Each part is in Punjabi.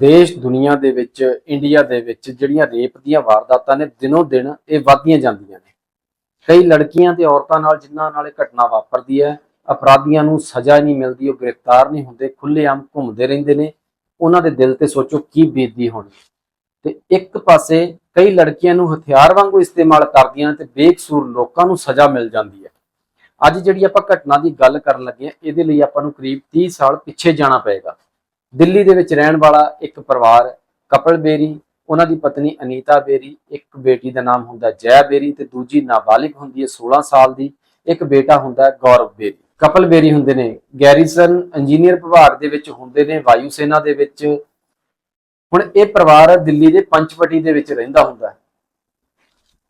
ਦੇਸ਼, ਦੁਨੀਆ ਦੇ ਵਿੱਚ, ਇੰਡੀਆ ਦੇ ਵਿੱਚ ਜਿਹੜੀਆਂ ਰੇਪ ਦੀਆਂ ਵਾਰਦਾਤਾਂ ਨੇ, ਦਿਨੋ ਦਿਨ ਇਹ ਵਧਦੀਆਂ ਜਾਂਦੀਆਂ ਨੇ। ਕਈ ਲੜਕੀਆਂ ਤੇ ਔਰਤਾਂ ਨਾਲ ਜਿਨ੍ਹਾਂ ਨਾਲ ਇਹ ਘਟਨਾ ਵਾਪਰਦੀ ਹੈ, ਅਪਰਾਧੀਆਂ ਨੂੰ ਸਜ਼ਾ ਹੀ ਨਹੀਂ ਮਿਲਦੀ, ਉਹ ਗ੍ਰਿਫਤਾਰ ਨਹੀਂ ਹੁੰਦੇ, ਖੁੱਲ੍ਹੇਆਮ ਘੁੰਮਦੇ ਰਹਿੰਦੇ ਨੇ। ਉਹਨਾਂ ਦੇ ਦਿਲ ਤੇ ਸੋਚੋ ਕੀ ਬੀਤਦੀ ਹੋਣੀ ਤੇ ਇੱਕ ਪਾਸੇ ਕਈ ਲੜਕੀਆਂ ਨੂੰ ਹਥਿਆਰ ਵਾਂਗੂ ਇਸਤੇਮਾਲ ਕਰਦੀਆਂ ਤੇ ਬੇਕਸੂਰ ਲੋਕਾਂ ਨੂੰ ਸਜ਼ਾ ਮਿਲ ਜਾਂਦੀ ਹੈ। ਅੱਜ ਜਿਹੜੀ ਆਪਾਂ ਘਟਨਾ ਦੀ ਗੱਲ ਕਰਨ ਲੱਗੇ ਹਾਂ, ਇਹਦੇ ਲਈ ਆਪਾਂ ਨੂੰ ਕਰੀਬ 30 ਸਾਲ ਪਿੱਛੇ ਜਾਣਾ ਪਏਗਾ। ਦਿੱਲੀ ਦੇ ਵਿੱਚ ਰਹਿਣ ਵਾਲਾ ਇੱਕ ਪਰਿਵਾਰ, ਕਪਲ ਬੇਰੀ, ਉਹਨਾਂ ਦੀ ਪਤਨੀ ਅਨੀਤਾ ਬੇਰੀ, ਇੱਕ ਬੇਟੀ ਦਾ ਨਾਮ ਹੁੰਦਾ ਜੈ ਬੇਰੀ ਤੇ ਦੂਜੀ ਨਾਬਾਲਿਗ ਹੁੰਦੀ ਹੈ 16 ਸਾਲ ਦੀ, ਇੱਕ ਬੇਟਾ ਹੁੰਦਾ ਗੌਰਵ ਬੇਰੀ। ਕਪਲ ਬੇਰੀ ਹੁੰਦੇ ਨੇ ਗੈਰੀਸਨ, ਇੰਜੀਨੀਅਰ ਵਿਭਾਗ ਦੇ ਵਿੱਚ ਹੁੰਦੇ ਨੇ, ਵਾਯੂ ਸੈਨਾ ਦੇ ਵਿੱਚ। ਹੁਣ ਇਹ ਪਰਿਵਾਰ ਦਿੱਲੀ ਦੇ ਪੰਚਵਟੀ ਦੇ ਵਿੱਚ ਰਹਿੰਦਾ ਹੁੰਦਾ ਹੈ।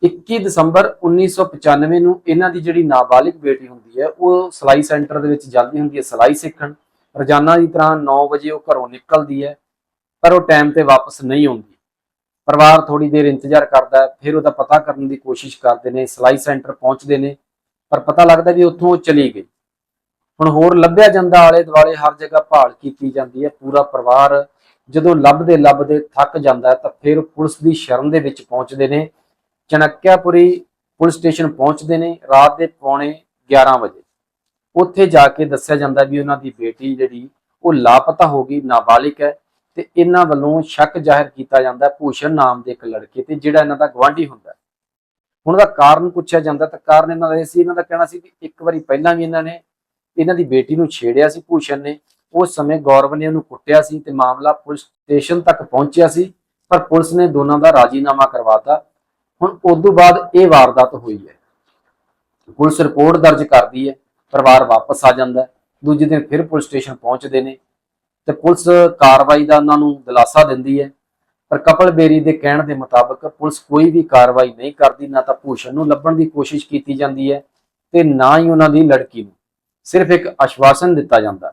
21 ਦਸੰਬਰ 1995 ਨੂੰ ਇਹਨਾਂ ਦੀ ਜਿਹੜੀ ਨਾਬਾਲਿਗ ਬੇਟੀ ਹੁੰਦੀ ਹੈ, ਉਹ ਸਿਲਾਈ ਸੈਂਟਰ ਦੇ ਵਿੱਚ ਜਾਂਦੀ ਹੁੰਦੀ ਹੈ, ਸਿਲਾਈ ਸਿੱਖਣ। ਰੋਜ਼ਾਨਾ ਦੀ ਤਰ੍ਹਾਂ 9 ਵਜੇ ਉਹ ਘਰੋਂ ਨਿਕਲਦੀ ਹੈ, ਪਰ ਉਹ ਟਾਈਮ ਤੇ ਵਾਪਸ ਨਹੀਂ ਆਉਂਦੀ। ਪਰਿਵਾਰ ਥੋੜੀ ਦੇਰ ਇੰਤਜ਼ਾਰ ਕਰਦਾ ਹੈ, ਫਿਰ ਉਹਦਾ ਪਤਾ ਕਰਨ ਦੀ ਕੋਸ਼ਿਸ਼ ਕਰਦੇ ਨੇ, ਸਿਲਾਈ ਸੈਂਟਰ ਪਹੁੰਚਦੇ ਨੇ, ਪਰ ਪਤਾ ਲੱਗਦਾ ਵੀ ਉੱਥੋਂ ਉਹ ਚਲੀ ਗਈ। ਹੁਣ ਹੋਰ ਲੱਭਿਆ ਜਾਂਦਾ ਆਲੇ ਦੁਆਲੇ ਹਰ ਜਗ੍ਹਾ ਭਾਲ ਕੀਤੀ ਜਾਂਦੀ ਹੈ, ਪੂਰਾ ਪਰਿਵਾਰ ਜਦੋਂ ਲੱਭਦੇ ਲੱਭਦੇ ਥੱਕ ਜਾਂਦਾ ਤਾਂ ਫਿਰ ਪੁਲਿਸ ਦੀ ਸ਼ਰਨ ਦੇ ਵਿੱਚ ਪਹੁੰਚਦੇ ਨੇ। ਚਣਕਿਆਪੁਰੀ ਪੁਲਿਸ ਸਟੇਸ਼ਨ ਪਹੁੰਚਦੇ ਨੇ, ਰਾਤ ਦੇ ਪੌਣੇ 11 ਵਜੇ। ਉੱਥੇ ਜਾ ਕੇ ਦੱਸਿਆ ਜਾਂਦਾ ਵੀ ਉਹਨਾਂ ਦੀ ਬੇਟੀ ਜਿਹੜੀ, ਉਹ ਲਾਪਤਾ ਹੋ ਗਈ, ਨਾਬਾਲਿਗ ਹੈ ਤੇ ਇਹਨਾਂ ਵੱਲੋਂ ਸ਼ੱਕ ਜ਼ਾਹਿਰ ਕੀਤਾ ਜਾਂਦਾ ਭੂਸ਼ਣ ਨਾਮ ਦੇ ਇੱਕ ਲੜਕੇ ਤੇ ਜਿਹੜਾ ਇਹਨਾਂ ਦਾ ਗਵਾਂਢੀ ਹੁੰਦਾ ਹੁਣ ਦਾ ਕਾਰਨ ਪੁੱਛਿਆ ਜਾਂਦਾ ਤਾਂ ਕਾਰਨ ਇਹਨਾਂ ਦਾ ਇਹ ਸੀ, ਇਹਨਾਂ ਦਾ ਕਹਿਣਾ ਸੀ ਕਿ ਇੱਕ ਵਾਰੀ ਪਹਿਲਾਂ ਵੀ ਇਹਨਾਂ ਨੇ ਇਹਨਾਂ ਦੀ ਬੇਟੀ ਨੂੰ ਛੇੜਿਆ ਸੀ ਭੂਸ਼ਣ ਨੇ ਉਸ ਸਮੇਂ ਗੌਰਵ ਨੇ ਉਹਨੂੰ ਕੁੱਟਿਆ ਸੀ ਤੇ ਮਾਮਲਾ ਪੁਲਿਸ ਸਟੇਸ਼ਨ ਤੱਕ ਪਹੁੰਚਿਆ ਸੀ, ਪਰ ਪੁਲਿਸ ਨੇ ਦੋਨਾਂ ਦਾ ਰਾਜੀਨਾਮਾ ਕਰਵਾਤਾ। ਹੁਣ ਉਸ ਤੋਂ ਬਾਅਦ ਇਹ ਵਾਰਦਾਤ ਹੋਈ ਹੈ। ਪੁਲਿਸ ਰਿਪੋਰਟ ਦਰਜ ਕਰਦੀ ਹੈ। ਪਰਿਵਾਰ ਵਾਪਸ ਆ ਜਾਂਦਾ ਦੂਜੇ ਦਿਨ ਫਿਰ ਪੁਲਿਸ ਸਟੇਸ਼ਨ ਪਹੁੰਚਦੇ ਨੇ ਤੇ ਪੁਲਿਸ ਕਾਰਵਾਈ ਦਾ ਉਹਨਾਂ ਨੂੰ ਦਿਲਾਸਾ ਦਿੰਦੀ ਹੈ। ਪਰ ਕਪਲ ਬੇਰੀ ਦੇ ਕਹਿਣ ਦੇ ਮੁਤਾਬਕ ਪੁਲਿਸ ਕੋਈ ਵੀ ਕਾਰਵਾਈ ਨਹੀਂ ਕਰਦੀ, ਨਾ ਤਾਂ ਭੂਸ਼ਣ ਨੂੰ ਲੱਭਣ ਦੀ ਕੋਸ਼ਿਸ਼ ਕੀਤੀ ਜਾਂਦੀ ਹੈ ਤੇ ਨਾ ਹੀ ਉਹਨਾਂ ਦੀ ਲੜਕੀ ਨੂੰ। ਸਿਰਫ ਇੱਕ ਆਸ਼ਵਾਸਨ ਦਿੱਤਾ ਜਾਂਦਾ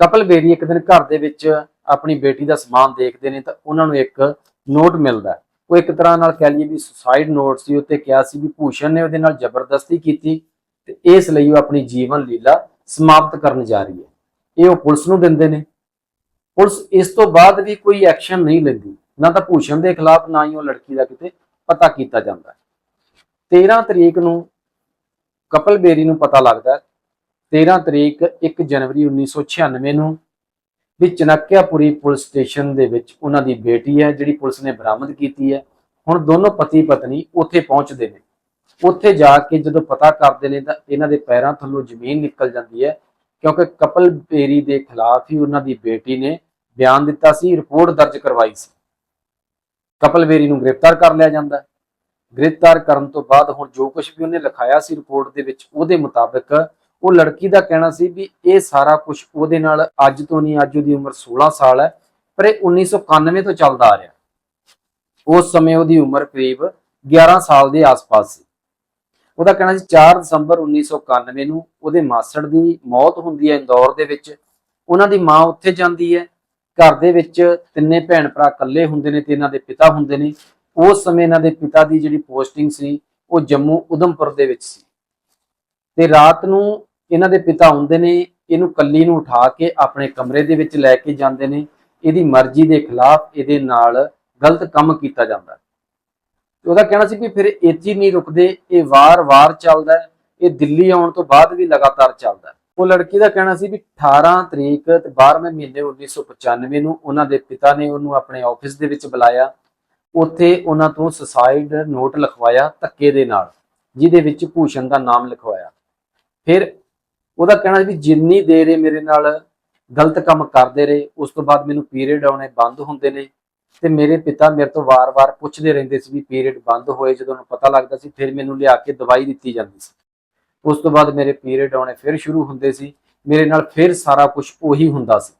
ਕਪਲ ਬੇਰੀ ਇੱਕ ਦਿਨ ਘਰ ਦੇ ਵਿੱਚ ਆਪਣੀ ਬੇਟੀ ਦਾ ਸਮਾਨ ਦੇਖਦੇ ਨੇ ਤਾਂ ਉਹਨਾਂ ਨੂੰ ਇੱਕ ਨੋਟ ਮਿਲਦਾ ਉਹ ਇੱਕ ਤਰ੍ਹਾਂ ਨਾਲ ਕਹਿ ਲਈਏ ਵੀ ਸੁਸਾਈਡ ਨੋਟ ਸੀ ਉੱਤੇ ਕਿਹਾ ਸੀ ਵੀ ਭੂਸ਼ਣ ਨੇ ਉਹਦੇ ਨਾਲ ਜ਼ਬਰਦਸਤੀ ਕੀਤੀ। ਤੇ ਇਸ ਲਈ ਉਹ ਆਪਣੀ ਜੀਵਨ ਲੀਲਾ ਸਮਾਪਤ ਕਰਨ ਜਾ ਰਹੀ ਹੈ। ਇਹ ਉਹ ਪੁਲਿਸ ਨੂੰ ਦਿੰਦੇ ਨੇ। ਪੁਲਿਸ ਇਸ ਤੋਂ ਬਾਅਦ ਵੀ ਕੋਈ ਐਕਸ਼ਨ ਨਹੀਂ ਲੈਂਦੀ। ਨਾ ਤਾਂ ਭੂਸ਼ਣ ਦੇ ਖਿਲਾਫ, ਨਾ ਹੀ ਉਹ ਲੜਕੀ ਦਾ ਕਿਤੇ ਪਤਾ ਕੀਤਾ ਜਾਂਦਾ ਹੈ। 13 ਤਰੀਕ ਨੂੰ ਕਪਲ ਬੇਰੀ ਨੂੰ ਪਤਾ ਲੱਗਦਾ ਹੈ। 13 ਤਰੀਕ 1 ਜਨਵਰੀ 1996 ਨੂੰ ਵੀ ਚਨਕਿਆਪੁਰੀ ਪੁਲਿਸ ਸਟੇਸ਼ਨ ਦੇ ਵਿੱਚ ਉਹਨਾਂ ਦੀ ਬੇਟੀ ਹੈ, ਜਿਹੜੀ ਪੁਲਿਸ ਨੇ ਬਰਾਮਦ ਕੀਤੀ ਹੈ। ਹੁਣ ਦੋਨੋਂ ਪਤੀ ਪਤਨੀ ਉੱਥੇ ਪਹੁੰਚਦੇ ਨੇ। ਉੱਥੇ ਜਾ ਕੇ ਜਦੋਂ ਪਤਾ ਕਰਦੇ ਨੇ ਤਾਂ ਇਹਨਾਂ ਦੇ ਪੈਰਾਂ ਥੱਲੋਂ ਜ਼ਮੀਨ ਨਿਕਲ ਜਾਂਦੀ ਹੈ, ਕਿਉਂਕਿ ਕਪਲ ਬੇਰੀ ਦੇ ਖਿਲਾਫ ਹੀ ਉਹਨਾਂ ਦੀ ਬੇਟੀ ਨੇ ਬਿਆਨ ਦਿੱਤਾ ਸੀ, ਰਿਪੋਰਟ ਦਰਜ ਕਰਵਾਈ ਸੀ। ਕਪਲ ਬੇਰੀ ਨੂੰ ਗ੍ਰਿਫਤਾਰ ਕਰ ਲਿਆ ਜਾਂਦਾ ਹੈ। ਗ੍ਰਿਫਤਾਰ ਕਰਨ ਤੋਂ ਬਾਅਦ ਹੁਣ ਜੋ ਕੁਝ ਵੀ ਉਹਨੇ ਲਿਖਾਇਆ ਸੀ ਰਿਪੋਰਟ ਦੇ ਵਿੱਚ, ਉਹਦੇ ਮੁਤਾਬਕ ਉਹ ਲੜਕੀ ਦਾ ਕਹਿਣਾ ਸੀ ਵੀ ਇਹ ਸਾਰਾ ਕੁਝ ਉਹਦੇ ਨਾਲ ਅੱਜ ਤੋਂ ਨਹੀਂ, ਅੱਜ ਉਹਦੀ ਉਮਰ 16 ਸਾਲ ਹੈ, ਪਰ ਇਹ 1991 ਤੋਂ ਚੱਲਦਾ ਆ ਰਿਹਾ। ਉਸ ਸਮੇਂ ਉਹਦੀ ਉਮਰ ਕਰੀਬ 11 ਸਾਲ ਦੇ ਆਸ-ਪਾਸ ਸੀ। ਉਹਦਾ ਕਹਿਣਾ ਸੀ 4 ਦਸੰਬਰ 1991 ਨੂੰ ਉਹਦੇ ਮਾਸੜ ਦੀ ਮੌਤ ਹੁੰਦੀ ਹੈ ਇੰਦੌਰ ਦੇ ਵਿੱਚ। ਉਹਨਾਂ ਦੀ ਮਾਂ ਉੱਥੇ ਜਾਂਦੀ ਹੈ। ਘਰ ਦੇ ਵਿੱਚ ਤਿੰਨੇ ਭੈਣ ਭਰਾ ਇਕੱਲੇ ਹੁੰਦੇ ਨੇ ਤੇ ਇਹਨਾਂ ਦੇ ਪਿਤਾ ਹੁੰਦੇ ਨੇ। ਉਸ ਸਮੇਂ ਇਹਨਾਂ ਦੇ ਪਿਤਾ ਦੀ ਜਿਹੜੀ ਪੋਸਟਿੰਗ ਸੀ, ਉਹ ਜੰਮੂ ਉਧਮਪੁਰ ਦੇ ਵਿੱਚ ਸੀ। ਤੇ ਰਾਤ ਨੂੰ ਇਹਨਾਂ ਦੇ ਪਿਤਾ ਆਉਂਦੇ ਨੇ, ਇਹਨੂੰ ਕੱਲੀ ਨੂੰ ਉਠਾ ਕੇ ਆਪਣੇ ਕਮਰੇ ਦੇ ਵਿੱਚ ਲੈ ਕੇ ਜਾਂਦੇ ਨੇ। ਇਹਦੀ ਮਰਜ਼ੀ ਦੇ ਖਿਲਾਫ ਇਹਦੇ ਨਾਲ ਗਲਤ ਕੰਮ ਕੀਤਾ ਜਾਂਦਾ। ਤੇ ਉਹਦਾ ਕਹਿਣਾ ਸੀ ਵੀ ਫਿਰ ਇੱਥੇ ਨਹੀਂ ਰੁਕਦੇ, ਇਹ ਵਾਰ-ਵਾਰ ਚੱਲਦਾ ਹੈ, ਇਹ ਦਿੱਲੀ ਆਉਣ ਤੋਂ ਬਾਅਦ ਵੀ ਲਗਾਤਾਰ ਚੱਲਦਾ ਹੈ। ਉਹ ਲੜਕੀ ਦਾ ਕਹਿਣਾ ਸੀ ਵੀ 18 ਤਰੀਕ ਤੇ 12ਵੇਂ ਮਹੀਨੇ 1995 ਨੂੰ ਉਹਨਾਂ ਦੇ ਪਿਤਾ ਨੇ ਉਹਨੂੰ ਆਪਣੇ ਆਫਿਸ ਦੇ ਵਿੱਚ ਬੁਲਾਇਆ। ਉੱਥੇ ਉਹਨਾਂ ਤੋਂ ਸੁਸਾਈਡ ਨੋਟ ਲਿਖਵਾਇਆ ਧੱਕੇ ਦੇ ਨਾਲ, ਜਿਹਦੇ ਵਿੱਚ ਭੂਸ਼ਣ ਦਾ ਨਾਮ ਲਿਖਵਾਇਆ। ਫਿਰ ਉਹਦਾ ਕਹਿਣਾ ਸੀ ਵੀ ਜਿੰਨੀ ਦੇਰ ਇਹ ਮੇਰੇ ਨਾਲ ਗਲਤ ਕੰਮ ਕਰਦੇ ਰਹੇ, ਉਸ ਤੋਂ ਬਾਅਦ ਮੈਨੂੰ ਪੀਰੀਅਡ ਆਉਣੇ ਬੰਦ ਹੁੰਦੇ ਨੇ। ਤੇ ਮੇਰੇ ਪਿਤਾ ਮੇਰੇ ਤੋਂ ਵਾਰ-ਵਾਰ ਪੁੱਛਦੇ ਰਹਿੰਦੇ ਸੀ ਵੀ ਪੀਰੀਅਡ ਬੰਦ ਹੋਏ ਜਦੋਂ ਉਹਨੂੰ ਪਤਾ ਲੱਗਦਾ ਸੀ, ਫਿਰ ਮੈਨੂੰ ਲਿਆ ਕੇ ਦਵਾਈ ਦਿੱਤੀ ਜਾਂਦੀ ਸੀ। ਉਸ ਤੋਂ ਬਾਅਦ ਮੇਰੇ ਪੀਰੀਅਡ ਆਉਣੇ ਫਿਰ ਸ਼ੁਰੂ ਹੁੰਦੇ ਸੀ। ਮੇਰੇ ਨਾਲ ਫਿਰ ਸਾਰਾ ਕੁਝ ਉਹੀ ਹੁੰਦਾ ਸੀ।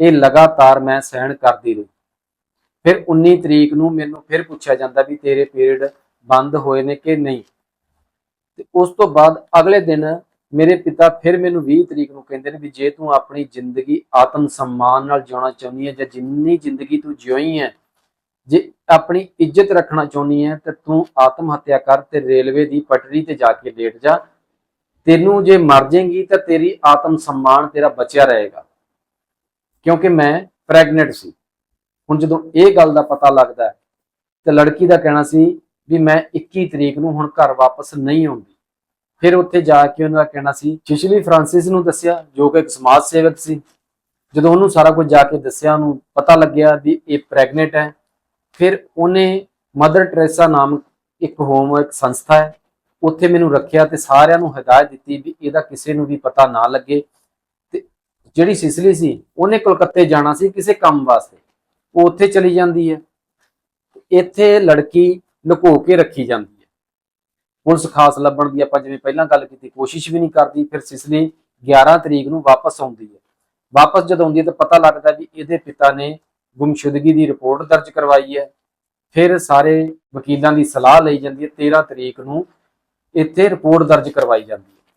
ਇਹ ਲਗਾਤਾਰ ਮੈਂ ਸਹਿਣ ਕਰਦੀ ਰਹੀ। ਫਿਰ 19 ਤਰੀਕ ਨੂੰ ਮੈਨੂੰ ਫਿਰ ਪੁੱਛਿਆ ਜਾਂਦਾ ਵੀ ਤੇਰੇ ਪੀਰੀਅਡ ਬੰਦ ਹੋਏ ਨੇ ਕਿ ਨਹੀਂ? ਤੇ ਉਸ ਤੋਂ ਬਾਅਦ ਅਗਲੇ ਦਿਨ ਮੇਰੇ ਪਿਤਾ ਫਿਰ ਮੈਨੂੰ 20 ਤਰੀਕ ਨੂੰ ਕਹਿੰਦੇ ਨੇ ਵੀ ਜੇ ਤੂੰ ਆਪਣੀ ਜ਼ਿੰਦਗੀ ਆਤਮ ਸਨਮਾਨ ਨਾਲ ਜਿਉਣਾ ਚਾਹੁੰਦੀ ਹੈ ਜਾਂ ਜਿੰਨੀ ਜ਼ਿੰਦਗੀ ਤੂੰ ਜਿਉਈ ਹੈ ਜੇ ਆਪਣੀ ਇੱਜ਼ਤ ਰੱਖਣਾ ਚਾਹੁੰਦੀ ਹੈ ਤਾਂ ਤੂੰ ਆਤਮ ਹੱਤਿਆ ਕਰ ਤੇ ਰੇਲਵੇ ਦੀ ਪਟੜੀ ਤੇ ਜਾ ਕੇ ਲੇਟ ਜਾ। ਤੈਨੂੰ ਜੇ ਮਰ ਜਾਏਗੀ ਤਾਂ ਤੇਰੀ ਆਤਮ ਸਨਮਾਨ ਤੇਰਾ ਬਚਿਆ ਰਹੇਗਾ। ਕਿਉਂਕਿ ਮੈਂ ਪ੍ਰੈਗਨੈਂਟ ਸੀ। ਹੁਣ ਜਦੋਂ ਇਹ ਗੱਲ ਦਾ ਪਤਾ ਲੱਗਦਾ ਹੈ, ਤੇ ਲੜਕੀ ਦਾ ਕਹਿਣਾ ਸੀ ਵੀ ਮੈਂ 21 ਤਰੀਕ ਨੂੰ ਹੁਣ ਘਰ ਵਾਪਸ ਨਹੀਂ ਆਉਂਦੀ। ਫਿਰ ਉੱਥੇ ਜਾ ਕੇ ਉਹਨਾਂ ਦਾ ਕਹਿਣਾ ਸੀ, ਸ਼ਿਸ਼ਲੀ ਫ੍ਰਾਂਸਿਸ ਨੂੰ ਦੱਸਿਆ, ਜੋ ਕਿ ਇੱਕ ਸਮਾਜ ਸੇਵਕ ਸੀ। ਜਦੋਂ ਉਹਨੂੰ ਸਾਰਾ ਕੁਝ ਜਾ ਕੇ ਦੱਸਿਆ, ਉਹਨੂੰ ਪਤਾ ਲੱਗਿਆ ਵੀ ਇਹ ਪ੍ਰੈਗਨੈਂਟ ਹੈ। ਫਿਰ ਉਹਨੇ ਮਦਰ ਟਰੇਸਾ ਨਾਮ ਇੱਕ ਹੋਮ, ਇੱਕ ਸੰਸਥਾ ਹੈ। ਉੱਥੇ ਮੈਨੂੰ ਰੱਖਿਆ ਤੇ ਸਾਰਿਆਂ ਨੂੰ ਹਦਾਇਤ ਦਿੱਤੀ ਵੀ ਇਹਦਾ ਕਿਸੇ ਨੂੰ ਵੀ ਪਤਾ ਨਾ ਲੱਗੇ। ਤੇ ਜਿਹੜੀ ਸਿਸਲੀ ਸੀ, ਉਹਨੇ ਕਲਕੱਤੇ ਜਾਣਾ ਸੀ ਕਿਸੇ ਕੰਮ ਵਾਸਤੇ। ਉਹ ਉੱਥੇ ਚਲੀ ਜਾਂਦੀ ਹੈ। ਇੱਥੇ ਲੜਕੀ ਲੁਕੋ ਕੇ ਰੱਖੀ ਜਾਂਦੀ ਪੁਲਿਸ ਖਾਸ ਲੱਭਣ ਦੀ ਆਪਾਂ ਜਿਵੇਂ ਪਹਿਲਾਂ ਗੱਲ ਕੀਤੀ, ਕੋਸ਼ਿਸ਼ ਵੀ ਨਹੀਂ ਕਰਦੀ, ਫਿਰ ਸਿਸਲੀ 11 ਤਰੀਕ ਨੂੰ ਵਾਪਸ ਆਉਂਦੀ ਹੈ। ਵਾਪਸ ਜਦੋਂ ਆਉਂਦੀ ਹੈ ਤਾਂ ਪਤਾ ਲੱਗਦਾ ਵੀ ਇਹਦੇ ਪਿਤਾ ਨੇ ਗੁੰਮਸ਼ੁਦਗੀ ਦੀ ਰਿਪੋਰਟ ਦਰਜ ਕਰਵਾਈ ਹੈ। ਫਿਰ ਸਾਰੇ ਵਕੀਲਾਂ ਦੀ ਸਲਾਹ ਲਈ ਜਾਂਦੀ ਹੈ 13 ਤਰੀਕ ਨੂੰ ਇੱਥੇ ਰਿਪੋਰਟ ਦਰਜ ਕਰਵਾਈ ਜਾਂਦੀ ਹੈ।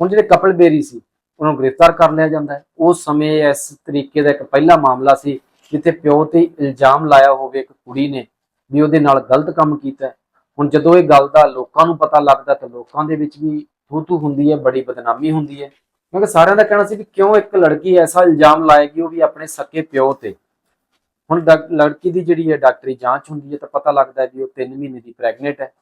ਹੁਣ ਜਿਹੜੇ ਕਪਲ ਬੇਰੀ ਸੀ, ਉਹਨੂੰ ਗ੍ਰਿਫਤਾਰ ਕਰ ਲਿਆ ਜਾਂਦਾ ਹੈ। ਉਸ ਸਮੇਂ ਇਸ ਤਰੀਕੇ ਦਾ ਇੱਕ ਪਹਿਲਾ ਮਾਮਲਾ ਸੀ, ਜਿੱਥੇ ਪਿਓ ਤੇ ਇਲਜ਼ਾਮ ਲਾਇਆ ਹੋਵੇ ਇੱਕ ਕੁੜੀ ਨੇ ਵੀ ਉਹਦੇ ਨਾਲ ਗਲਤ ਕੰਮ ਕੀਤਾ ਹੁਣ ਜਦੋਂ ਇਹ ਗੱਲ ਦਾ ਲੋਕਾਂ ਨੂੰ ਪਤਾ ਲੱਗਦਾ ਤਾਂ ਲੋਕਾਂ ਦੇ ਵਿੱਚ ਵੀ ਥੂ ਥੂ ਹੁੰਦੀ ਹੈ, ਬੜੀ ਬਦਨਾਮੀ ਹੁੰਦੀ ਹੈ। ਕਿਉਂਕਿ ਸਾਰਿਆਂ ਦਾ ਕਹਿਣਾ ਸੀ ਵੀ ਕਿਉਂ ਇੱਕ ਲੜਕੀ ਐਸਾ ਇਲਜ਼ਾਮ ਲਾਏਗੀ ਉਹ ਵੀ ਆਪਣੇ ਸਕੇ ਪਿਓ ਤੇ। ਹੁਣ ਡਾਕ- ਲੜਕੀ ਦੀ ਜਿਹੜੀ ਹੈ ਡਾਕਟਰੀ ਜਾਂਚ ਹੁੰਦੀ ਹੈ ਤਾਂ ਪਤਾ ਲੱਗਦਾ ਵੀ ਉਹ 3 ਮਹੀਨੇ ਦੀ ਪ੍ਰੈਗਨੈਂਟ ਹੈ।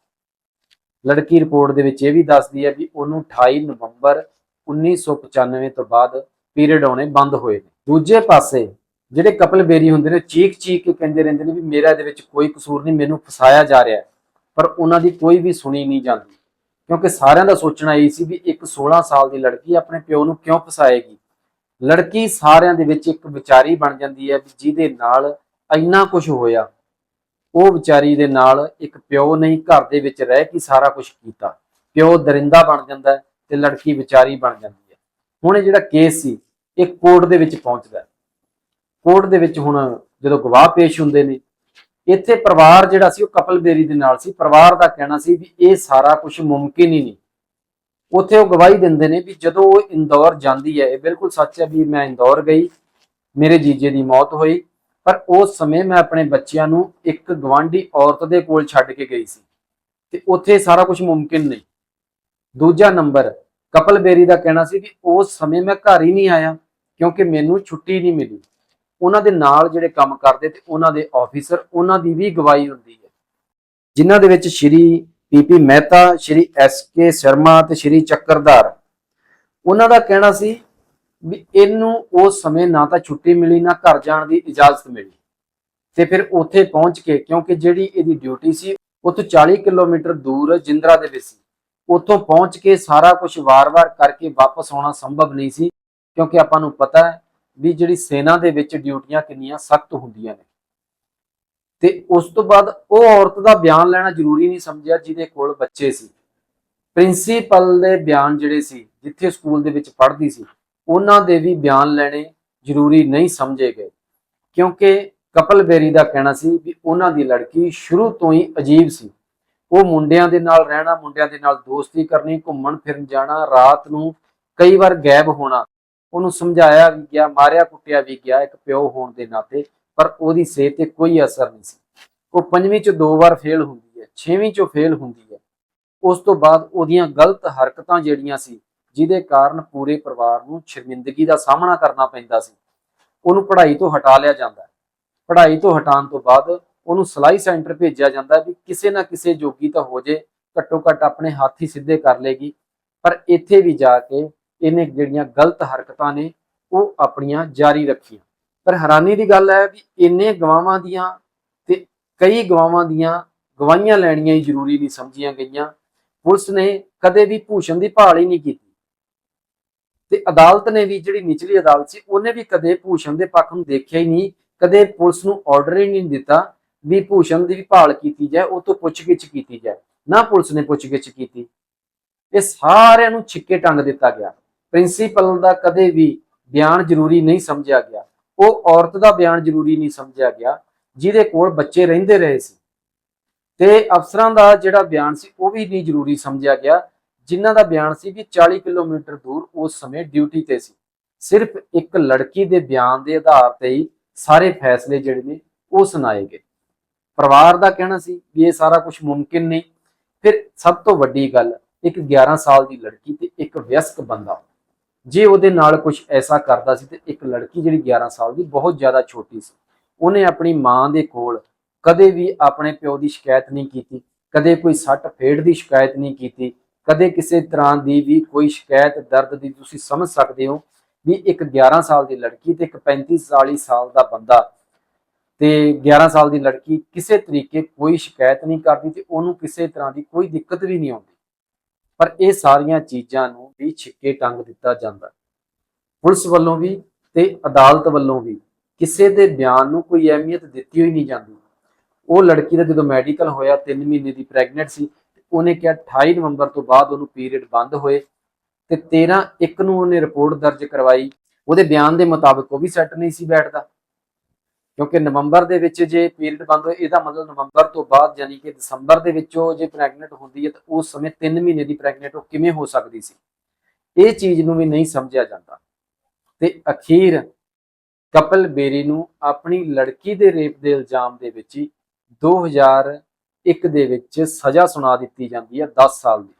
ਲੜਕੀ ਰਿਪੋਰਟ ਦੇ ਵਿੱਚ ਇਹ ਵੀ ਦੱਸਦੀ ਹੈ ਵੀ ਉਹਨੂੰ 28 ਨਵੰਬਰ 1995 ਤੋਂ ਬਾਅਦ ਪੀਰੀਅਡ ਆਉਣੇ ਬੰਦ ਹੋਏ ਨੇ। ਦੂਜੇ ਪਾਸੇ ਜਿਹੜੇ ਕਪਲ ਬੇਰੀ ਹੁੰਦੇ ਨੇ ਚੀਕ ਚੀਕ ਕੇ ਕਹਿੰਦੇ ਰਹਿੰਦੇ ਨੇ ਵੀ ਮੇਰਾ ਇਹਦੇ ਵਿੱਚ ਕੋਈ ਕਸੂਰ ਨਹੀਂ, ਮੈਨੂੰ ਫਸਾਇਆ ਜਾ ਰਿਹਾ ਪਰ ਉਹਨਾਂ ਦੀ ਕੋਈ ਵੀ ਸੁਣੀ ਨਹੀਂ ਜਾਂਦੀ। ਕਿਉਂਕਿ ਸਾਰਿਆਂ ਦਾ ਸੋਚਣਾ ਇਹ ਸੀ ਵੀ ਇੱਕ 16 ਸਾਲ ਦੀ ਲੜਕੀ ਆਪਣੇ ਪਿਓ ਨੂੰ ਕਿਉਂ ਫਸਾਏਗੀ? ਲੜਕੀ ਸਾਰਿਆਂ ਦੇ ਵਿੱਚ ਇੱਕ ਵਿਚਾਰੀ ਬਣ ਜਾਂਦੀ ਹੈ ਵੀ ਜਿਹਦੇ ਨਾਲ ਇੰਨਾ ਕੁਝ ਹੋਇਆ। ਉਹ ਵਿਚਾਰੀ ਦੇ ਨਾਲ ਇੱਕ ਪਿਓ ਨਹੀਂ, ਘਰ ਦੇ ਵਿੱਚ ਰਹਿ ਕੇ ਸਾਰਾ ਕੁਝ ਕੀਤਾ। ਪਿਓ ਦਰਿੰਦਾ ਬਣ ਜਾਂਦਾ ਤੇ ਲੜਕੀ ਵਿਚਾਰੀ ਬਣ ਜਾਂਦੀ ਹੈ। ਹੁਣ ਇਹ ਜਿਹੜਾ ਕੇਸ ਸੀ, ਇਹ ਕੋਰਟ ਦੇ ਵਿੱਚ ਪਹੁੰਚਦਾ ਕੋਰਟ ਦੇ ਵਿੱਚ ਹੁਣ ਜਦੋਂ ਗਵਾਹ ਪੇਸ਼ ਹੁੰਦੇ ਨੇ ਇੱਥੇ ਪਰਿਵਾਰ ਜਿਹੜਾ ਸੀ ਉਹ ਕਪਲ ਬੇਰੀ ਦੇ ਨਾਲ ਸੀ। ਪਰਿਵਾਰ ਦਾ ਕਹਿਣਾ ਸੀ ਵੀ ਇਹ ਸਾਰਾ ਕੁਝ ਮੁਮਕਿਨ ਹੀ ਨਹੀਂ। ਉੱਥੇ ਉਹ ਗਵਾਹੀ ਦਿੰਦੇ ਨੇ ਵੀ ਜਦੋਂ ਉਹ ਇੰਦੌਰ ਜਾਂਦੀ ਹੈ, ਇਹ ਬਿਲਕੁਲ ਸੱਚ ਹੈ ਵੀ ਮੈਂ ਇੰਦੌਰ ਗਈ, ਮੇਰੇ ਜੀਜੇ ਦੀ ਮੌਤ ਹੋਈ, ਪਰ ਉਸ ਸਮੇਂ ਮੈਂ ਆਪਣੇ ਬੱਚਿਆਂ ਨੂੰ ਇੱਕ ਗਵਾਂਢੀ ਔਰਤ ਦੇ ਕੋਲ ਛੱਡ ਕੇ ਗਈ ਸੀ ਤੇ ਉੱਥੇ ਸਾਰਾ ਕੁਝ ਮੁਮਕਿਨ ਨਹੀਂ। ਦੂਜਾ ਨੰਬਰ, ਕਪਲ ਬੇਰੀ ਦਾ ਕਹਿਣਾ ਸੀ ਕਿ ਉਸ ਸਮੇਂ ਮੈਂ ਘਰ ਹੀ ਨਹੀਂ ਆਇਆ ਕਿਉਂਕਿ ਮੈਨੂੰ ਛੁੱਟੀ ਨਹੀਂ ਮਿਲੀ। ਉਹਨਾਂ ਦੇ ਨਾਲ ਜਿਹੜੇ ਕੰਮ ਕਰਦੇ ਤੇ ਉਹਨਾਂ ਦੇ ਆਫੀਸਰ ਉਹਨਾਂ ਦੀ ਵੀ ਗਵਾਹੀ ਹੁੰਦੀ ਹੈ। ਜਿਨ੍ਹਾਂ ਦੇ ਵਿੱਚ Shri PP Mehta, Shri S K Sharma ਤੇ ਸ਼੍ਰੀ ਚੱਕਰਧਾਰ। ਉਹਨਾਂ ਦਾ ਕਹਿਣਾ ਸੀ ਵੀ ਇਹਨੂੰ ਉਸ ਸਮੇਂ ਨਾ ਤਾਂ ਛੁੱਟੀ ਮਿਲੀ, ਨਾ ਘਰ ਜਾਣ ਦੀ ਇਜਾਜ਼ਤ ਮਿਲੀ। ਤੇ ਫਿਰ ਉੱਥੇ ਪਹੁੰਚ ਕੇ, ਕਿਉਂਕਿ ਜਿਹੜੀ ਇਹਦੀ ਡਿਊਟੀ ਸੀ ਉੱਥੋਂ 40 ਕਿਲੋਮੀਟਰ ਦੂਰ ਜਿੰਦਰਾ ਦੇ ਵਿੱਚ ਸੀ। ਉੱਥੋਂ ਪਹੁੰਚ ਕੇ ਸਾਰਾ ਕੁਝ ਵਾਰ-ਵਾਰ ਕਰਕੇ ਵਾਪਸ ਆਉਣਾ ਸੰਭਵ ਨਹੀਂ ਸੀ, ਕਿਉਂਕਿ ਆਪਾਂ ਨੂੰ ਪਤਾ ਹੈ ਵੀ ਜਿਹੜੀ ਸੈਨਾ ਦੇ ਵਿੱਚ ਡਿਊਟੀਆਂ ਕਿੰਨੀਆਂ ਸਖਤ ਹੁੰਦੀਆਂ ਨੇ। ਤੇ ਉਸ ਤੋਂ ਬਾਅਦ ਉਹ ਔਰਤ ਦਾ ਬਿਆਨ ਲੈਣਾ ਜ਼ਰੂਰੀ ਨਹੀਂ ਸਮਝਿਆ ਜਿਹਦੇ ਕੋਲ ਬੱਚੇ ਸੀ। ਪ੍ਰਿੰਸੀਪਲ ਦੇ ਬਿਆਨ ਜਿਹੜੇ ਸੀ, ਜਿੱਥੇ ਸਕੂਲ ਦੇ ਵਿੱਚ ਪੜ੍ਹਦੀ ਸੀ, ਉਹਨਾਂ ਦੇ ਵੀ ਬਿਆਨ ਲੈਣੇ ਜ਼ਰੂਰੀ ਨਹੀਂ ਸਮਝੇ ਗਏ। ਕਿਉਂਕਿ ਕਪਲ ਬੇਰੀ ਦਾ ਕਹਿਣਾ ਸੀ ਵੀ ਉਹਨਾਂ ਦੀ ਲੜਕੀ ਸ਼ੁਰੂ ਤੋਂ ਹੀ ਅਜੀਬ ਸੀ। ਉਹ ਮੁੰਡਿਆਂ ਦੇ ਨਾਲ ਰਹਿਣਾ, ਮੁੰਡਿਆਂ ਦੇ ਨਾਲ ਦੋਸਤੀ ਕਰਨੀ, ਘੁੰਮਣ ਫਿਰਨ ਜਾਣਾ, ਰਾਤ ਨੂੰ ਕਈ ਵਾਰ ਗਾਇਬ ਹੋਣਾ ਉਹਨੂੰ ਸਮਝਾਇਆ ਵੀ ਗਿਆ, ਮਾਰਿਆ ਕੁੱਟਿਆ ਵੀ ਗਿਆ ਇੱਕ ਪਿਓ ਹੋਣ ਦੇ ਨਾਤੇ, ਪਰ ਉਹਦੀ ਸਿਹਤ ਤੇ ਕੋਈ ਅਸਰ ਨਹੀਂ ਸੀ। ਉਹ ਪੰਜਵੀਂ ਚ ਦੋ ਵਾਰ ਫੇਲ ਹੁੰਦੀ ਹੈ, ਛੇਵੀਂ 'ਚੋਂ ਫੇਲ ਹੁੰਦੀ ਹੈ। ਉਸ ਤੋਂ ਬਾਅਦ ਉਹਦੀਆਂ ਗਲਤ ਹਰਕਤਾਂ ਜਿਹੜੀਆਂ ਸੀ, ਜਿਹਦੇ ਕਾਰਨ ਪੂਰੇ ਪਰਿਵਾਰ ਨੂੰ ਸ਼ਰਮਿੰਦਗੀ ਦਾ ਸਾਹਮਣਾ ਕਰਨਾ ਪੈਂਦਾ ਸੀ। ਉਹਨੂੰ ਪੜ੍ਹਾਈ ਤੋਂ ਹਟਾ ਲਿਆ ਜਾਂਦਾ ਪੜ੍ਹਾਈ ਤੋਂ ਹਟਾਉਣ ਤੋਂ ਬਾਅਦ ਉਹਨੂੰ ਸਲਾਈ ਸੈਂਟਰ ਭੇਜਿਆ ਜਾਂਦਾ ਵੀ ਕਿਸੇ ਨਾ ਕਿਸੇ ਜੋਗੀ ਤਾਂ ਹੋ ਜੇ, ਘੱਟੋ ਘੱਟ ਆਪਣੇ ਹੱਥ ਹੀ ਸਿੱਧੇ ਕਰ ਲੇਗੀ। ਪਰ ਇੱਥੇ ਵੀ ਜਾ ਕੇ ਇਹਨੇ ਜਿਹੜੀਆਂ ਗਲਤ ਹਰਕਤਾਂ ਨੇ ਉਹ ਆਪਣੀਆਂ ਜਾਰੀ ਰੱਖੀਆਂ। ਪਰ ਹੈਰਾਨੀ ਦੀ ਗੱਲ ਹੈ ਵੀ ਇੰਨੇ ਗਵਾਵਾਂ ਦੀਆਂ ਤੇ ਕਈ ਗਵਾਵਾਂ ਦੀਆਂ ਗਵਾਹੀਆਂ ਲੈਣੀਆਂ ਹੀ ਜ਼ਰੂਰੀ ਨਹੀਂ ਸਮਝੀਆਂ ਗਈਆਂ। ਪੁਲਿਸ ਨੇ ਕਦੇ ਵੀ ਭੂਸ਼ਣ ਦੀ ਭਾਲ ਹੀ ਨਹੀਂ ਕੀਤੀ। ਤੇ ਅਦਾਲਤ ਨੇ ਵੀ ਜਿਹੜੀ ਨਿਚਲੀ ਅਦਾਲਤ ਸੀ, ਉਹਨੇ ਵੀ ਕਦੇ ਭੂਸ਼ਣ ਦੇ ਪੱਖ ਨੂੰ ਦੇਖਿਆ ਹੀ ਨਹੀਂ। ਕਦੇ ਪੁਲਿਸ ਨੂੰ ਆਰਡਰ ਹੀ ਨਹੀਂ ਦਿੱਤਾ ਵੀ ਭੂਸ਼ਣ ਦੀ ਭਾਲ ਕੀਤੀ ਜਾਏ, ਉਹ ਤੋਂ ਪੁੱਛਗਿੱਛ ਕੀਤੀ ਜਾਏ। ਨਾ ਪੁਲਿਸ ਨੇ ਪੁੱਛਗਿੱਛ ਕੀਤੀ। ਇਹ ਸਾਰਿਆਂ ਨੂੰ ਛਿੱਕੇ ਟੰਗ ਦਿੱਤਾ ਗਿਆ। ਪ੍ਰਿੰਸੀਪਲ ਦਾ ਕਦੇ ਵੀ ਬਿਆਨ ਜ਼ਰੂਰੀ ਨਹੀਂ ਸਮਝਿਆ ਗਿਆ। ਉਹ ਔਰਤ ਦਾ ਬਿਆਨ ਜ਼ਰੂਰੀ ਨਹੀਂ ਸਮਝਿਆ ਗਿਆ, ਜਿਹਦੇ ਕੋਲ ਬੱਚੇ ਰਹਿੰਦੇ ਰਹੇ ਸੀ। ਤੇ ਅਫਸਰਾਂ ਦਾ ਜਿਹੜਾ ਬਿਆਨ ਸੀ, ਉਹ ਵੀ ਨਹੀਂ ਜ਼ਰੂਰੀ ਸਮਝਿਆ ਗਿਆ। ਜਿਨ੍ਹਾਂ ਦਾ ਬਿਆਨ ਸੀ ਵੀ 40 ਕਿਲੋਮੀਟਰ ਦੂਰ ਉਸ ਸਮੇਂ ਡਿਊਟੀ ਤੇ ਸੀ। ਸਿਰਫ ਇੱਕ ਲੜਕੀ ਦੇ ਬਿਆਨ ਦੇ ਆਧਾਰ ਤੇ ਹੀ ਸਾਰੇ ਫੈਸਲੇ ਜਿਹੜੇ ਨੇ, ਉਹ ਸੁਣਾਏ ਗਏ। ਪਰਿਵਾਰ ਦਾ ਕਹਿਣਾ ਸੀ ਵੀ ਇਹ ਸਾਰਾ ਕੁਝ ਮੁਮਕਿਨ ਨਹੀਂ। ਫਿਰ ਸਭ ਤੋਂ ਵੱਡੀ ਗੱਲ, ਇੱਕ 11 ਸਾਲ ਦੀ ਲੜਕੀ ਤੇ ਇੱਕ ਵਿਅਸਕ ਬੰਦਾ। ਜੇ ਉਹਦੇ ਨਾਲ ਕੁਝ ਐਸਾ ਕਰਦਾ ਸੀ ਤੇ ਇੱਕ ਲੜਕੀ ਜਿਹੜੀ 11 ਸਾਲ ਦੀ, ਬਹੁਤ ਜ਼ਿਆਦਾ ਛੋਟੀ ਸੀ। ਉਹਨੇ ਆਪਣੀ ਮਾਂ ਦੇ ਕੋਲ ਕਦੇ ਵੀ ਆਪਣੇ ਪਿਓ ਦੀ ਸ਼ਿਕਾਇਤ ਨਹੀਂ ਕੀਤੀ, ਕਦੇ ਕੋਈ ਸੱਟ ਫੇੜ ਦੀ ਸ਼ਿਕਾਇਤ ਨਹੀਂ ਕੀਤੀ, ਕਦੇ ਕਿਸੇ ਤਰ੍ਹਾਂ ਦੀ ਵੀ ਕੋਈ ਸ਼ਿਕਾਇਤ ਦਰਦ ਦੀ ਤੁਸੀਂ ਸਮਝ ਸਕਦੇ ਹੋ ਵੀ ਇੱਕ 11 ਸਾਲ ਦੀ ਲੜਕੀ ਤੇ ਇੱਕ 35 40 ਸਾਲ ਦਾ ਬੰਦਾ ਤੇ 11 ਸਾਲ ਦੀ ਲੜਕੀ ਕਿਸੇ ਤਰੀਕੇ ਕੋਈ ਸ਼ਿਕਾਇਤ ਨਹੀਂ ਕਰਦੀ ਤੇ ਉਹਨੂੰ ਕਿਸੇ ਤਰ੍ਹਾਂ ਦੀ ਕੋਈ ਦਿੱਕਤ ਵੀ ਨਹੀਂ ਆਉਂਦੀ। ਪਰ ਇਹ ਸਾਰੀਆਂ ਚੀਜ਼ਾਂ ਨੂੰ ਵੀ ਛਿੱਕੇ ਟੰਗ ਦਿੱਤਾ ਜਾਂਦਾ। ਪੁਲਿਸ ਵੱਲੋਂ ਵੀ ਤੇ ਅਦਾਲਤ ਵੱਲੋਂ ਵੀ ਕਿਸੇ ਦੇ ਬਿਆਨ ਨੂੰ ਕੋਈ ਅਹਿਮੀਅਤ ਦਿੱਤੀ ਹੋਈ ਨਹੀਂ ਜਾਂਦੀ। ਉਹ ਲੜਕੀ ਦਾ ਜਦੋਂ ਮੈਡੀਕਲ ਹੋਇਆ 3 ਮਹੀਨੇ ਦੀ ਪ੍ਰੈਗਨੈਂਟ ਸੀ, ਉਹਨੇ ਕਿਹਾ 28 ਨਵੰਬਰ ਤੋਂ ਬਾਅਦ ਉਹਨੂੰ ਪੀਰੀਅਡ ਬੰਦ ਹੋਏ ਤੇ 13 ਇੱਕ ਨੂੰ ਉਹਨੇ ਰਿਪੋਰਟ ਦਰਜ ਕਰਵਾਈ। ਉਹਦੇ ਬਿਆਨ ਦੇ ਮੁਤਾਬਕ ਉਹ ਵੀ ਸੈੱਟ ਨਹੀਂ ਸੀ ਬੈਠਦਾ। ਕਿਉਂਕਿ ਨਵੰਬਰ ਦੇ ਵਿੱਚ ਜੇ ਪੀਰੀਅਡ ਬੰਦ ਹੋਏ, ਇਹਦਾ ਮਤਲਬ ਨਵੰਬਰ ਤੋਂ ਬਾਅਦ ਯਾਨੀ ਕਿ ਦਸੰਬਰ ਦੇ ਵਿੱਚ ਉਹ ਜੇ ਪ੍ਰੈਗਨੈਂਟ ਹੁੰਦੀ ਹੈ, ਤਾਂ ਉਸ ਸਮੇਂ 3 ਮਹੀਨੇ ਦੀ ਪ੍ਰੈਗਨੈਂਟ ਉਹ ਕਿਵੇਂ ਹੋ ਸਕਦੀ ਸੀ? ਇਹ ਚੀਜ਼ ਨੂੰ ਵੀ ਨਹੀਂ ਸਮਝਿਆ ਜਾਂਦਾ। ਤੇ ਅਖੀਰ ਕਪਲ ਬੇਰੀ ਨੂੰ ਆਪਣੀ ਲੜਕੀ ਦੇ ਰੇਪ ਦੇ ਇਲਜ਼ਾਮ ਦੇ ਵਿੱਚ ਹੀ 2001 ਦੇ ਵਿੱਚ ਸਜ਼ਾ ਸੁਣਾ ਦਿੱਤੀ ਜਾਂਦੀ ਹੈ 10 ਸਾਲ ਦੀ।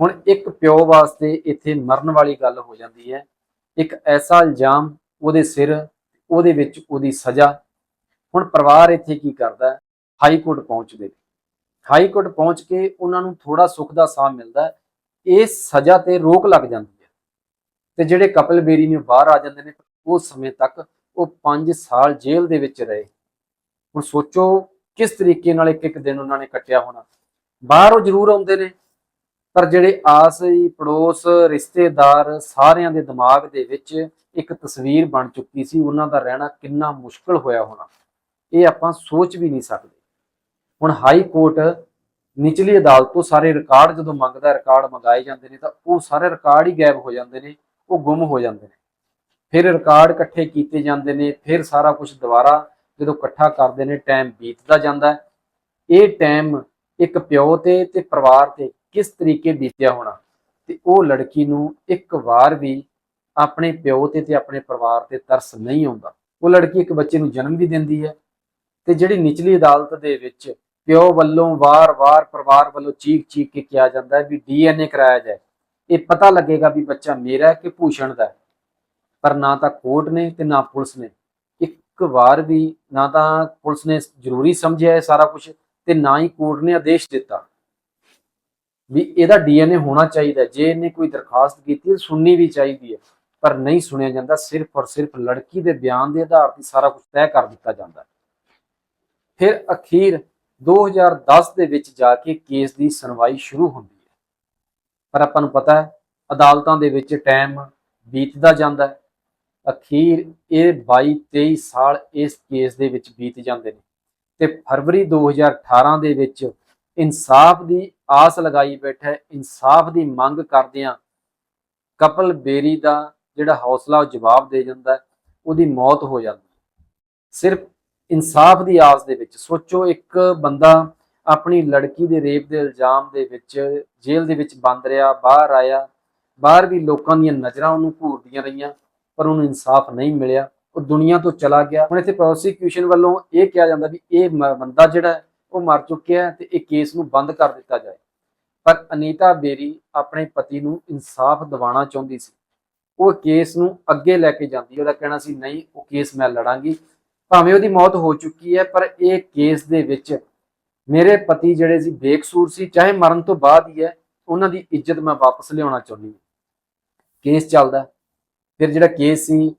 ਹੁਣ ਇੱਕ ਪਿਓ ਵਾਸਤੇ ਇੱਥੇ ਮਰਨ ਵਾਲੀ ਗੱਲ ਹੋ ਜਾਂਦੀ ਹੈ। ਇੱਕ ਐਸਾ ਇਲਜ਼ਾਮ ਉਹਦੇ ਸਿਰ ਉਹਦੇ ਵਿੱਚ ਉਹਦੀ ਸਜ਼ਾ। ਹੁਣ ਪਰਿਵਾਰ ਇੱਥੇ ਕੀ ਕਰਦਾ ਹੈ? ਹਾਈ ਕੋਰਟ ਪਹੁੰਚਦੇ ਨੇ ਹਾਈ ਕੋਰਟ ਪਹੁੰਚ ਕੇ ਉਹਨਾਂ ਨੂੰ ਥੋੜਾ ਸੁੱਖ ਦਾ ਸਾਹ ਮਿਲਦਾ ਇਹ ਸਜ਼ਾ ਤੇ ਰੋਕ ਲੱਗ ਜਾਂਦੀ ਹੈ। ਤੇ ਜਿਹੜੇ ਕਪਲ ਬੇਰੀ ਨੇ ਬਾਹਰ ਆ ਜਾਂਦੇ ਨੇ, ਉਸ ਸਮੇਂ ਤੱਕ ਉਹ 5 ਸਾਲ ਜੇਲ੍ਹ ਦੇ ਵਿੱਚ ਰਹੇ। ਹੁਣ ਸੋਚੋ ਕਿਸ ਤਰੀਕੇ ਨਾਲ ਇੱਕ ਇੱਕ ਦਿਨ ਉਹਨਾਂ ਨੇ ਕੱਟਿਆ ਹੋਣਾ। ਬਾਹਰ ਉਹ ਜ਼ਰੂਰ ਆਉਂਦੇ ਨੇ, ਪਰ ਜਿਹੜੇ ਆਸ ਹੀ ਪੜੋਸ ਰਿਸ਼ਤੇਦਾਰ ਸਾਰਿਆਂ ਦੇ ਦਿਮਾਗ ਦੇ ਵਿੱਚ ਇੱਕ ਤਸਵੀਰ ਬਣ ਚੁੱਕੀ ਸੀ, ਉਹਨਾਂ ਦਾ ਰਹਿਣਾ ਕਿੰਨਾ ਮੁਸ਼ਕਲ ਹੋਇਆ ਹੋਣਾ। ਇਹ ਆਪਾਂ ਸੋਚ ਵੀ ਨਹੀਂ ਸਕਦੇ। ਹੁਣ ਹਾਈ ਕੋਰਟ ਨਿਚਲੀ ਅਦਾਲਤ ਤੋਂ ਸਾਰੇ ਰਿਕਾਰਡ ਜਦੋਂ ਮੰਗਦਾ, ਰਿਕਾਰਡ ਮੰਗਾਏ ਜਾਂਦੇ ਨੇ ਤਾਂ ਉਹ ਸਾਰੇ ਰਿਕਾਰਡ ਹੀ ਗਾਇਬ ਹੋ ਜਾਂਦੇ ਨੇ, ਉਹ ਗੁੰਮ ਹੋ ਜਾਂਦੇ ਨੇ। ਫਿਰ ਰਿਕਾਰਡ ਇਕੱਠੇ ਕੀਤੇ ਜਾਂਦੇ ਨੇ, ਫਿਰ ਸਾਰਾ ਕੁਝ ਦੁਬਾਰਾ ਜਦੋਂ ਇਕੱਠਾ ਕਰਦੇ ਨੇ, ਟਾਈਮ ਬੀਤਦਾ ਜਾਂਦਾ ਇਹ ਟਾਈਮ ਇੱਕ ਪਿਓ ਤੇ ਤੇ ਪਰਿਵਾਰ ਤੇ ਕਿਸ ਤਰੀਕੇ ਬੀਤਿਆ ਹੋਣਾ? ਤੇ ਉਹ ਲੜਕੀ ਨੂੰ ਇੱਕ ਵਾਰ ਵੀ ਆਪਣੇ ਪਿਓ ਤੇ ਤੇ ਆਪਣੇ ਪਰਿਵਾਰ ਤੇ ਤਰਸ ਨਹੀਂ ਆਉਂਦਾ। ਉਹ ਲੜਕੀ ਇੱਕ ਬੱਚੇ ਨੂੰ ਜਨਮ ਵੀ ਦਿੰਦੀ ਹੈ ਤੇ ਜਿਹੜੀ ਨਿਚਲੀ ਅਦਾਲਤ ਦੇ ਵਿੱਚ ਪਿਓ ਵੱਲੋਂ ਵਾਰ-ਵਾਰ ਪਰਿਵਾਰ ਵੱਲੋਂ ਚੀਕ-ਚੀਕ ਕੇ ਕਿਹਾ ਜਾਂਦਾ ਹੈ ਵੀ ਡੀਐਨਏ ਕਰਾਇਆ ਜਾਏ, ਇਹ ਪਤਾ ਲੱਗੇਗਾ ਵੀ ਬੱਚਾ ਮੇਰਾ ਹੈ ਕਿ ਭੂਸ਼ਣ ਦਾ ਪਰ ਨਾ ਤਾਂ ਕੋਰਟ ਨੇ ਤੇ ਨਾ ਪੁਲਿਸ ਨੇ। ਇੱਕ ਵਾਰ ਵੀ ਨਾ ਤਾਂ ਪੁਲਿਸ ਨੇ ਜ਼ਰੂਰੀ ਸਮਝਿਆ ਇਹ ਸਾਰਾ ਕੁਝ ਤੇ ਨਾ ਹੀ ਕੋਰਟ ਨੇ ਆਦੇਸ਼ ਦਿੱਤਾ ਵੀ ਇਹਦਾ ਡੀਐਨਏ ਹੋਣਾ ਚਾਹੀਦਾ ਜੇ ਇਹਨੇ ਕੋਈ ਦਰਖਾਸਤ ਕੀਤੀ ਸੁਣਨੀ ਵੀ ਚਾਹੀਦੀ ਹੈ। ਪਰ ਨਹੀਂ ਸੁਣਿਆ ਜਾਂਦਾ, ਸਿਰਫ ਔਰ ਸਿਰਫ ਲੜਕੀ ਦੇ ਬਿਆਨ ਦੇ ਆਧਾਰ ਤੇ ਸਾਰਾ ਕੁਝ ਤੈਅ ਕਰ ਦਿੱਤਾ ਜਾਂਦਾ ਫਿਰ ਅਖੀਰ 2010 ਦੇ ਵਿੱਚ ਜਾ ਕੇ ਕੇਸ ਦੀ ਸੁਣਵਾਈ ਸ਼ੁਰੂ ਹੁੰਦੀ ਹੈ। ਪਰ ਆਪਾਂ ਨੂੰ ਪਤਾ ਹੈ, ਅਦਾਲਤਾਂ ਦੇ ਵਿੱਚ ਟਾਈਮ ਬੀਤਦਾ ਜਾਂਦਾ ਹੈ। ਅਖੀਰ ਇਹ 22 23 ਸਾਲ ਇਸ ਕੇਸ ਦੇ ਵਿੱਚ ਬੀਤ ਜਾਂਦੇ ਨੇ। ਤੇ ਫਰਵਰੀ 2018 ਦੇ ਵਿੱਚ ਇਨਸਾਫ ਦੀ ਆਸ ਲਗਾਈ ਬੈਠਾ ਇਨਸਾਫ ਦੀ ਮੰਗ ਕਰਦਿਆਂ ਕਪਲ ਬੇਰੀ ਦਾ ਜਿਹੜਾ ਹੌਸਲਾ ਉਹ ਜਵਾਬ ਦੇ ਜਾਂਦਾ ਹੈ, ਉਹਦੀ ਮੌਤ ਹੋ ਜਾਂਦੀ ਸਿਰਫ ਇਨਸਾਫ ਦੀ ਆਸ ਦੇ ਵਿੱਚ, ਸੋਚੋ ਇੱਕ ਬੰਦਾ ਆਪਣੀ ਲੜਕੀ ਦੇ ਰੇਪ ਦੇ ਇਲਜ਼ਾਮ ਦੇ ਵਿੱਚ ਜੇਲ੍ਹ ਦੇ ਵਿੱਚ ਬੰਦ ਰਿਹਾ, ਬਾਹਰ ਆਇਆ, ਬਾਹਰ ਵੀ ਲੋਕਾਂ ਦੀਆਂ ਨਜ਼ਰਾਂ ਉਹਨੂੰ ਘੂਰਦੀਆਂ ਰਹੀਆਂ, ਪਰ ਉਹਨੂੰ ਇਨਸਾਫ ਨਹੀਂ ਮਿਲਿਆ, ਉਹ ਦੁਨੀਆ ਤੋਂ ਚਲਾ ਗਿਆ। ਹੁਣ ਇੱਥੇ ਪ੍ਰੋਸੀਕਿਊਸ਼ਨ ਵੱਲੋਂ ਇਹ ਕਿਹਾ ਜਾਂਦਾ ਵੀ ਇਹ ਮ- ਬੰਦਾ ਜਿਹੜਾ ਉਹ ਮਰ ਚੁੱਕਿਆ ਹੈ ਤੇ ਇਹ ਕੇਸ ਨੂੰ ਬੰਦ ਕਰ ਦਿੱਤਾ ਜਾਏ। ਪਰ ਅਨੀਤਾ ਬੇਰੀ ਆਪਣੇ ਪਤੀ ਨੂੰ ਇਨਸਾਫ ਦਿਵਾਉਣਾ ਚਾਹੁੰਦੀ ਸੀ। ਉਹ ਕੇਸ ਨੂੰ ਅੱਗੇ ਲੈ ਕੇ ਜਾਂਦੀ ਉਹਦਾ ਕਹਿਣਾ ਸੀ, ਨਹੀਂ, ਉਹ ਕੇਸ ਮੈਂ ਲੜਾਂਗੀ। ਭਾਵੇਂ ਉਹਦੀ ਮੌਤ ਹੋ ਚੁੱਕੀ ਹੈ, ਪਰ ਇਹ ਕੇਸ ਦੇ ਵਿੱਚ ਮੇਰੇ ਪਤੀ ਜਿਹੜੇ ਸੀ, ਬੇਕਸੂਰ ਸੀ। ਚਾਹੇ ਮਰਨ ਤੋਂ ਬਾਅਦ ਹੀ ਹੈ, ਉਹਨਾਂ ਦੀ ਇੱਜ਼ਤ ਮੈਂ ਵਾਪਸ ਲਿਆਉਣਾ ਚਾਹੁੰਦੀ ਕੇਸ ਚੱਲਦਾ ਫਿਰ ਜਿਹੜਾ ਕੇਸ ਸੀ,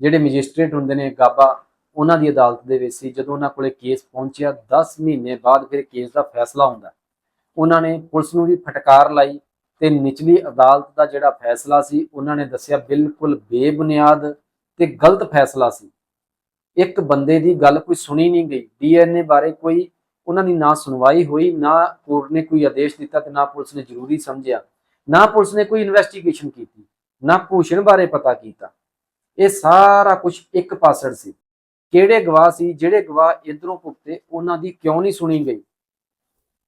ਜਿਹੜੇ ਮੈਜਿਸਟ੍ਰੇਟ ਹੁੰਦੇ ਨੇ, ਗਾਬਾ, ਉਹਨਾਂ ਦੀ ਅਦਾਲਤ ਦੇ ਵਿੱਚ ਸੀ। ਜਦੋਂ ਉਹਨਾਂ ਕੋਲੇ ਕੇਸ ਪਹੁੰਚਿਆ 10 ਮਹੀਨੇ ਬਾਅਦ ਫਿਰ ਕੇਸ ਦਾ ਫੈਸਲਾ ਹੁੰਦਾ ਉਹਨਾਂ ਨੇ ਪੁਲਿਸ ਨੂੰ ਵੀ ਫਟਕਾਰ ਲਾਈ। ਤੇ ਨਿਚਲੀ ਅਦਾਲਤ ਦਾ ਜਿਹੜਾ ਫੈਸਲਾ ਸੀ, ਉਹਨਾਂ ਨੇ ਦੱਸਿਆ ਬਿਲਕੁਲ ਬੇਬੁਨਿਆਦ ਤੇ ਗਲਤ ਫੈਸਲਾ ਸੀ। ਇੱਕ ਬੰਦੇ ਦੀ ਗੱਲ ਕੋਈ ਸੁਣੀ ਨਹੀਂ ਗਈ। ਡੀਐਨਏ ਬਾਰੇ ਕੋਈ ਉਹਨਾਂ ਦੀ ਨਾ ਸੁਣਵਾਈ ਹੋਈ, ਨਾ ਕੋਰਟ ਨੇ ਕੋਈ ਆਦੇਸ਼ ਦਿੱਤਾ ਤੇ ਨਾ ਪੁਲਿਸ ਨੇ ਜ਼ਰੂਰੀ ਸਮਝਿਆ। ਨਾ ਪੁਲਿਸ ਨੇ ਕੋਈ ਇਨਵੈਸਟੀਗੇਸ਼ਨ ਕੀਤੀ, ਨਾ ਭੂਸ਼ਣ ਬਾਰੇ ਪਤਾ ਕੀਤਾ। ਇਹ ਸਾਰਾ ਕੁਝ ਇੱਕ ਪਾਸੜ ਸੀ। ਕਿਹੜੇ ਗਵਾਹ ਸੀ, ਜਿਹੜੇ ਗਵਾਹ ਇਧਰੋਂ ਭੁਗਤੇ, ਉਹਨਾਂ ਦੀ ਕਿਉਂ ਨਹੀਂ ਸੁਣੀ ਗਈ?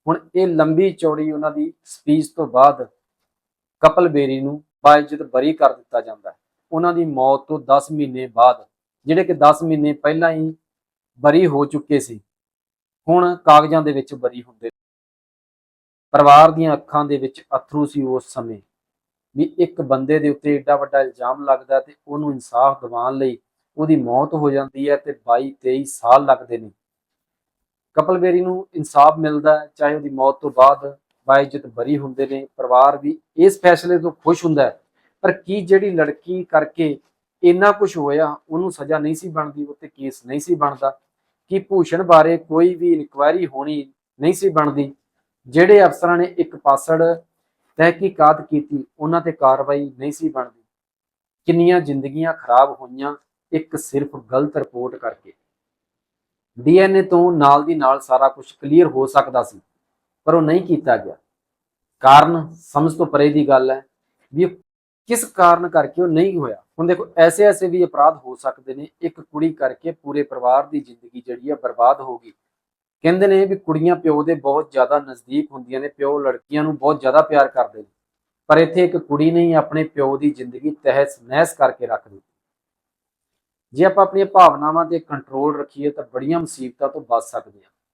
ਹੁਣ ਇਹ ਲੰਬੀ ਚੌੜੀ ਉਹਨਾਂ ਦੀ ਸਪੀਚ ਤੋਂ ਬਾਅਦ ਕਪਲ ਬੇਰੀ ਨੂੰ ਬਾਇਜ਼ਤ ਬਰੀ ਕਰ ਦਿੱਤਾ ਜਾਂਦਾ ਹੈ। ਉਹਨਾਂ ਦੀ ਮੌਤ ਤੋਂ 10 ਮਹੀਨੇ ਬਾਅਦ, ਜਿਹੜੇ ਕਿ 10 ਮਹੀਨੇ ਪਹਿਲਾਂ ਹੀ ਬਰੀ ਹੋ ਚੁੱਕੇ ਸੀ, ਹੁਣ ਕਾਗਜ਼ਾਂ ਦੇ ਵਿੱਚ ਬਰੀ ਹੁੰਦੇ ਪਰਿਵਾਰ ਦੀਆਂ ਅੱਖਾਂ ਦੇ ਵਿੱਚ ਅਥਰੂ ਸੀ ਉਸ ਸਮੇਂ। ਵੀ ਇੱਕ ਬੰਦੇ ਦੇ ਉੱਤੇ ਏਡਾ ਵੱਡਾ ਇਲਜ਼ਾਮ ਲੱਗਦਾ ਤੇ ਉਹਨੂੰ ਇਨਸਾਫ ਦਿਵਾਉਣ ਲਈ ਉਹਦੀ ਮੌਤ ਹੋ ਜਾਂਦੀ ਹੈ ਤੇ 22 23 ਸਾਲ ਲੱਗਦੇ ਨੇ। ਕਪਲਬੇਰੀ ਨੂੰ ਇਨਸਾਫ ਮਿਲਦਾ ਚਾਹੇ ਉਹਦੀ ਮੌਤ ਤੋਂ ਬਾਅਦ ਬਾਇਜਤ ਬਰੀ ਹੁੰਦੇ ਨੇ, ਪਰਿਵਾਰ ਵੀ ਇਸ ਫੈਸਲੇ ਤੋਂ ਖੁਸ਼ ਹੁੰਦਾ ਹੈ। ਪਰ ਕੀ ਜਿਹੜੀ ਲੜਕੀ ਕਰਕੇ ਇੰਨਾ ਕੁਝ ਹੋਇਆ, ਉਹਨੂੰ ਸਜ਼ਾ ਨਹੀਂ ਸੀ ਬਣਦੀ, ਉੱਤੇ ਕੇਸ ਨਹੀਂ ਸੀ ਬਣਦਾ, ਕਿ ਭੂਸ਼ਣ ਬਾਰੇ ਕੋਈ ਵੀ ਇਨਕੁਆਇਰੀ ਹੋਣੀ ਨਹੀਂ ਸੀ ਬਣਦੀ, ਜਿਹੜੇ ਅਫਸਰਾਂ ਨੇ ਇੱਕ ਪਾਸੜ ਤਹਿਕੀਕਾਤ ਕੀਤੀ, ਉਹਨਾਂ ਤੇ ਕਾਰਵਾਈ ਨਹੀਂ ਸੀ ਬਣਦੀ। ਕਿੰਨੀਆਂ ਜ਼ਿੰਦਗੀਆਂ ਖਰਾਬ ਹੋਈਆਂ, ਇੱਕ ਸਿਰਫ ਗਲਤ ਰਿਪੋਰਟ ਕਰਕੇ। ਡੀਐਨਏ ਤੋਂ ਨਾਲ ਦੀ ਨਾਲ ਸਾਰਾ ਕੁਝ ਕਲੀਅਰ ਹੋ ਸਕਦਾ ਸੀ। ਪਰ ਉਹ ਨਹੀਂ ਕੀਤਾ ਗਿਆ। ਕਾਰਨ ਸਮਝ ਤੋਂ ਪਰੇ ਦੀ ਗੱਲ ਹੈ ਵੀ ਕਿਸ ਕਾਰਨ ਕਰਕੇ ਉਹ ਨਹੀਂ ਹੋਇਆ। ਹੁਣ ਦੇਖੋ, ਐਸੇ ਐਸੇ ਵੀ ਅਪਰਾਧ ਹੋ ਸਕਦੇ ਨੇ। ਇੱਕ ਕੁੜੀ ਕਰਕੇ ਪੂਰੇ ਪਰਿਵਾਰ ਦੀ ਜ਼ਿੰਦਗੀ ਜਿਹੜੀ ਹੈ ਬਰਬਾਦ ਹੋ ਗਈ। ਕਹਿੰਦੇ ਨੇ ਵੀ ਕੁੜੀਆਂ ਪਿਓ ਦੇ ਬਹੁਤ ਜ਼ਿਆਦਾ ਨਜ਼ਦੀਕ ਹੁੰਦੀਆਂ ਨੇ। ਪਿਓ ਲੜਕੀਆਂ ਨੂੰ ਬਹੁਤ ਜ਼ਿਆਦਾ ਪਿਆਰ ਕਰਦੇ ਨੇ। ਪਰ ਇੱਥੇ ਇੱਕ ਕੁੜੀ ਨੇ ਹੀ ਆਪਣੇ ਪਿਓ ਦੀ ਜ਼ਿੰਦਗੀ ਤਹਿਸ ਨਹਿਸ ਕਰਕੇ ਰੱਖ ਦਿੱਤੀ। ਜੇ ਆਪਾਂ ਆਪਣੀਆਂ ਭਾਵਨਾਵਾਂ ਤੇ ਕੰਟਰੋਲ ਰੱਖੀਏ ਤਾਂ ਬੜੀਆਂ ਮੁਸੀਬਤਾਂ ਤੋਂ ਬਚ ਸਕਦੇ ਹਾਂ।